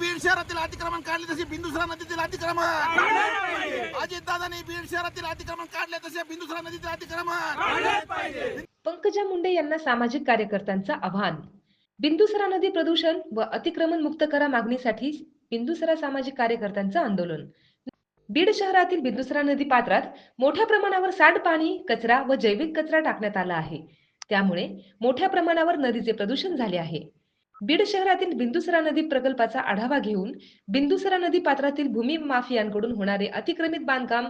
बीड शहरातील अतिक्रमण काढले तसे बिंदुसरा नदीतील अतिक्रमण. अजितदादांनी बीड शहरातील अतिक्रमण काढले तसे बिंदुसरा नदीतील अतिक्रमण. पंकजा मुंडे यांना सामाजिक कार्यकर्त्यांचं आव्हान. बिंदुसरा नदी प्रदूषण व अतिक्रमण मुक्त करा मागणीसाठी बिंदुसरा सामाजिक कार्यकर्त्यांचं आंदोलन. बीड शहरातील बिंदुसरा नदी पात्रात मोठ्या प्रमाणावर सांडपाणी कचरा व जैविक कचरा टाकण्यात आला आहे. त्यामुळे मोठ्या प्रमाणावर नदीचे प्रदूषण झाले आहे. बीड शहरातील बिंदुसरा नदी प्रकल्पाचा आढावा घेऊन बिंदुसरा नदी पात्रातील भूमी माफियांकडून होणारे अतिक्रमित बांधकाम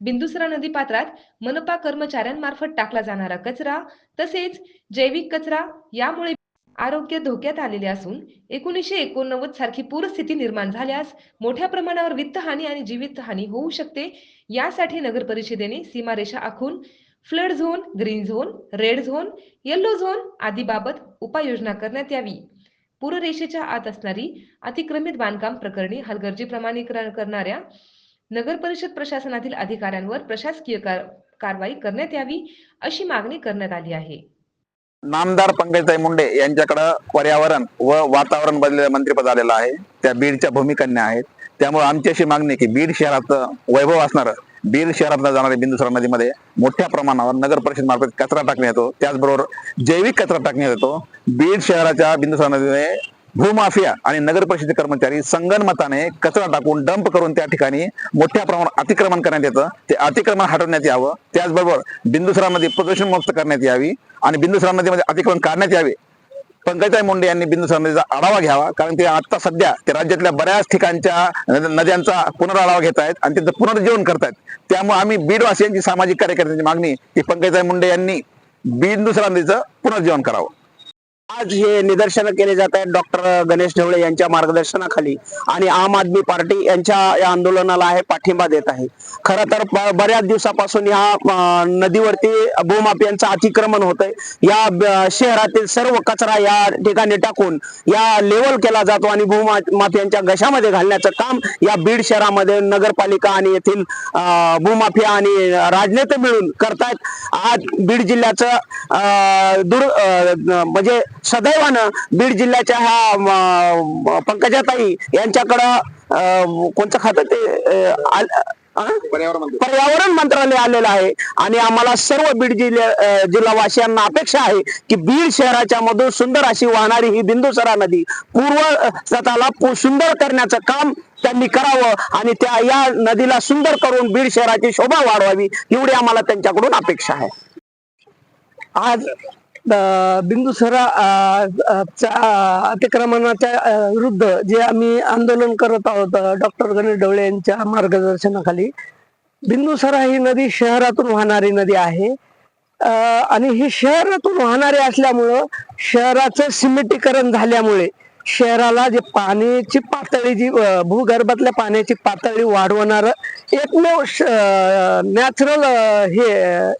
बिंदुसरा नदी पात्रात मनपा कर्मचाऱ्यांमार्फत टाकला जाणारा कचरा तसेच जैविक कचरा यामुळे आरोग्य धोक्यात आलेले असून एकोणीसशे एकोणनव्वद सारखी पूरस्थिती निर्माण झाल्यास मोठ्या प्रमाणावर वित्तहानी आणि जीवितहानी होऊ शकते. यासाठी नगर परिषदेने सीमारेषा आखून flood zone green zone red zone yellow zone आदी बाबत उपाययोजना करण्यात यावी. पूररेषेच्या आत असणारी अतिक्रमित बांधकाम प्रकरणी हलगर्जी प्रमाणीकरण करणाऱ्या नगर परिषद प्रशासनातील अधिकाऱ्यांवर प्रशासकीय कार- कारवाई करण्यात यावी अशी मागणी करण्यात आली आहे. नामदार पंकजताई मुंडे यांच्याकडं पर्यावरण व वातावरण बदलेलं मंत्रीपद आलेलं आहे. त्या बीडच्या भूमिकन्या आहेत. त्यामुळे आमची अशी मागणी की बीड शहराचं वैभव असणार बीड शहरात जाणाऱ्या बिंदुसरा नदीमध्ये मोठ्या प्रमाणावर नगर परिषद मार्फत कचरा टाकण्यात येतो. त्याचबरोबर जैविक कचरा टाकण्यात येतो. बीड शहराच्या बिंदुसरा नदीमध्ये भूमाफिया आणि नगर परिषद कर्मचारी संगनमताने कचरा टाकून डंप करून त्या ठिकाणी मोठ्या प्रमाणात अतिक्रमण करण्यात येतं. ते अतिक्रमण हटवण्यात यावं. त्याचबरोबर बिंदुसरा नदी प्रदूषण मुक्त करण्यात यावी आणि बिंदुसरा नदीमध्ये अतिक्रमण काढण्यात यावे. पंकजाई मुंडे यांनी बिंदुसरा नदीचा आढावा घ्यावा कारण ते आता सध्या ते राज्यातल्या बऱ्याच ठिकाणच्या नद्यांचा पुनराढावा घेत आहेत आणि त्यांचं पुनर्जीवन करतायत त्यामुळे आम्ही बीडवासियांची सामाजिक कार्यकर्त्यांची मागणी की पंकजाई मुंडे यांनी बिंदुसरा नदीचं पुनर्जीवन करावं. आज हे निदर्शनं केले जात आहेत डॉक्टर गणेश ढवळे यांच्या मार्गदर्शनाखाली. आणि आम आदमी पार्टी यांच्या या आंदोलनाला आहे पाठिंबा देत आहे. खर तर बऱ्याच दिवसापासून या नदीवरती भूमाफियांचं अतिक्रमण होत आहे या शहरातील सर्व कचरा या ठिकाणी टाकून या लेवल केला जातो आणि भूमाफियांच्या घशामध्ये घालण्याचं काम या बीड शहरामध्ये नगरपालिका आणि येथील भूमाफिया आणि राजनेते मिळून करतायत. आज बीड जिल्ह्याचं दूर म्हणजे सदैवानं बीड जिल्ह्याच्या ह्या पंकजाताई यांच्याकडं कोणतं खातं ते? पर्यावरण मंत्रालय आलेलं आहे आणि आम्हाला सर्व बीड जिल्ह्या जिल्हावासियांना अपेक्षा आहे की बीड शहराच्या मधून सुंदर अशी वाहणारी ही बिंदुसरा नदी पूर्व पु- सुंदर करण्याचं काम त्यांनी करावं आणि त्या या नदीला सुंदर करून बीड शहराची शोभा वाढवावी एवढी आम्हाला त्यांच्याकडून अपेक्षा आहे आज बिंदुसरा अ, अतिक्रमणाच्या विरुद्ध जे आम्ही आंदोलन करत आहोत डॉक्टर गणेश ढवळे यांच्या मार्गदर्शनाखाली बिंदुसरा ही नदी शहरातून वाहणारी नदी आहे. आणि ही शहरातून वाहणारी असल्यामुळं शहराचं सिमेंटीकरण झाल्यामुळे शहराला जे पाण्याची पातळी जी भूगर्भातल्या पाण्याची पातळी वाढवणार एकमेव नॅचरल हे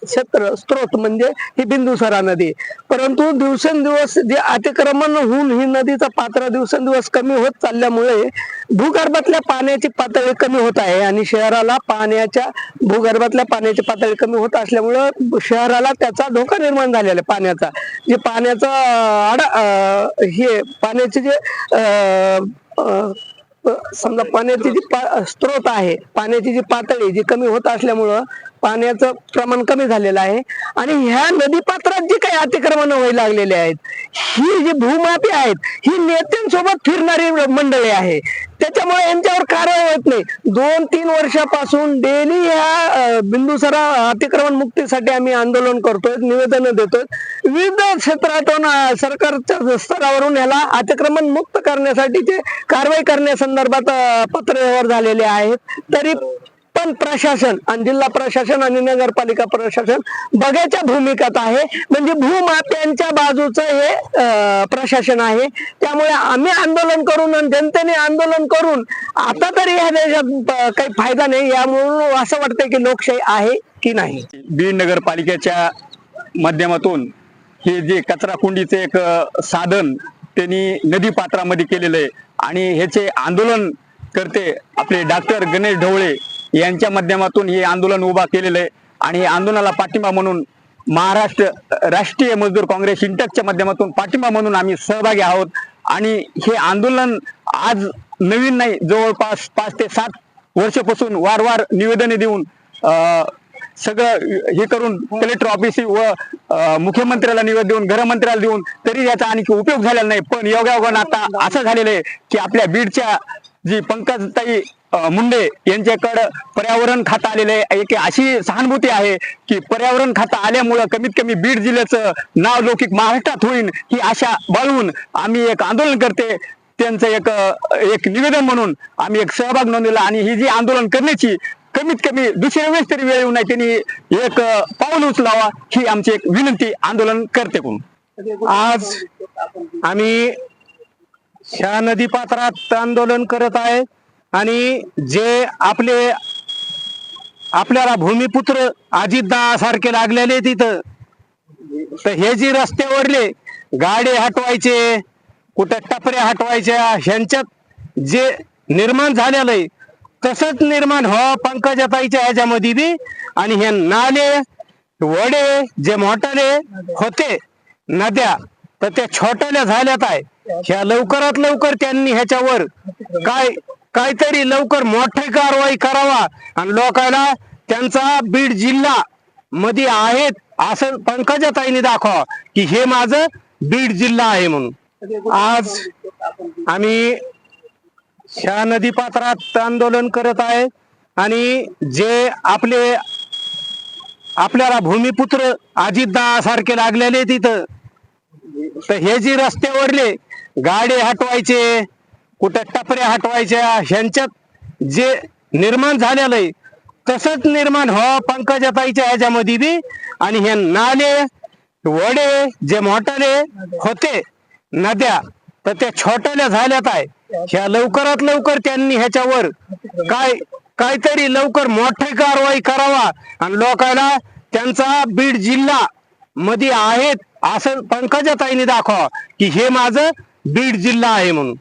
क्षेत्र स्त्रोत म्हणजे ही बिंदुसरा नदी. परंतु दिवसेंदिवस जे अतिक्रमण होऊन ही नदीचा पात्र दिवसेंदिवस कमी होत चालल्यामुळे भूगर्भातल्या पाण्याची पातळी कमी होत आहे आणि शहराला पाण्याच्या भूगर्भातल्या पाण्याची पातळी कमी होत असल्यामुळं शहराला त्याचा धोका निर्माण झालेला आहे पाण्याचा. जे पाण्याचा आडा हे पाण्याचे जे समजा पाण्याची जी पा- स्त्रोत आहे पाण्याची जी पातळी जी कमी होत असल्यामुळं पाण्याचं प्रमाण कमी झालेलं आहे. आणि ह्या नदी पात्रात जी काही अतिक्रमण व्हायला लागलेले आहेत ही जी भूमापी आहेत ही नेत्यांसोबत फिरणारी मंडळी आहे. त्याच्यामुळे यांच्यावर कारवाई होत नाही. दोन तीन वर्षापासून डेली ह्या बिंदुसरा अतिक्रमण मुक्तीसाठी आम्ही आंदोलन करतोय निवेदन देतोय. विविध क्षेत्रातून सरकारच्या स्तरावरून याला अतिक्रमण मुक्त करण्यासाठीचे कारवाई करण्यासंदर्भात पत्र व्यवहार झालेले आहेत. तरी पण प्रशासन आणि जिल्हा प्रशासन आणि नगरपालिका प्रशासन बघायच्या भूमिकात आहे. म्हणजे भूमात्यांच्या बाजूचं हे प्रशासन आहे. त्यामुळे आम्ही आंदोलन करून आणि जनतेने आंदोलन करून आता तरी ह्या देशात काही फायदा नाही. यामुळे असं वाटतंय की लोकशाही आहे की नाही? बीड नगरपालिकेच्या माध्यमातून हे जे कचरा कुंडीचे एक साधन त्यांनी नदी पात्रामध्ये केलेलं आहे. आणि ह्याचे आंदोलन करते आपले डॉक्टर गणेश ढवळे यांच्या माध्यमातून हे आंदोलन उभा केलेलं आहे. आणि हे आंदोलनाला पाठिंबा म्हणून महाराष्ट्र राष्ट्रीय मजदूर काँग्रेस इंटकच्या माध्यमातून पाठिंबा म्हणून आम्ही सहभागी आहोत. आणि हे आंदोलन आज नवीन नाही जवळपास पाच ते सात वर्षापासून वारंवार निवेदने देऊन अं, सगळं हे करून कलेक्टर ऑफिस व मुख्यमंत्र्याला निवेदन देऊन गृहमंत्र्याला देऊन तरी याचा आणखी उपयोग झालेला नाही. पण योगायोगानं आता असं झालेलं आहे की आपल्या बीडच्या जी पंकजताई मुंडे यांच्याकडं पर्यावरण खातं आलेलं आहे. एक अशी सहानुभूती आहे की पर्यावरण खातं आल्यामुळं कमीत कमी बीड जिल्ह्याचं नाव लौकिक महाराष्ट्रात होईल ही आशा बाळवून आम्ही एक आंदोलन करते. त्यांचं एक एक निवेदन म्हणून आम्ही एक सहभाग नोंदवला आणि ही जी आंदोलन करण्याची कमीत कमी दुसऱ्या वेळेस तरी वेळ येऊ नये त्यांनी एक पाऊल उचलावा ही आमची एक विनंती आंदोलन करते कोण आज आम्ही ह्या नदी पात्रात आंदोलन करत आहे आणि जे आपले आपल्याला भूमिपुत्र अजितदा सारखे लागलेले तिथं तर हे जे रस्त्यावरले गाडे हटवायचे कुठं टपऱ्या हटवायच्या ह्यांच्यात जे निर्माण झालेलं आहे तसंच निर्माण हो पंकजाताईच्या ह्याच्यामध्ये बी. आणि हे नाले वडे जे मोठाले होते नद्या तर त्या छोट्याल्या झाल्यात आहे. ह्या लवकरात लवकर त्यांनी ह्याच्यावर काय काहीतरी लवकर मोठी कारवाई करावा. आणि लोकांना त्यांचा बीड जिल्हा मध्ये आहेत असं पंकजाताईने दाखवा की हे माझं बीड जिल्हा आहे म्हणून. आज आम्ही ह्या नदी पात्रात आंदोलन करत आहे आणि जे आपले आपल्याला भूमिपुत्र अजितदा सारखे लागलेले तिथं तर हे जे रस्त्यावरले गाडे हटवायचे कुठं टपऱ्या हटवायच्या ह्यांच्यात जे निर्माण झालेलं आहे तसंच निर्माण हो पंकजाताईच्या ह्याच्यामध्ये बी. आणि हे नाले वडे जे मोठाले होते नद्या तर त्या छोट्याल्या झाल्यात आहे. ह्या लवकरात लवकर त्यांनी ह्याच्यावर काय काहीतरी लवकर मोठी कारवाई करावा. आणि लोकांना त्यांचा बीड जिल्हा मध्ये आहेत. असं पंकजाताईने दाखवा की हे माझं बीड जिल्हा आहे म्हणून.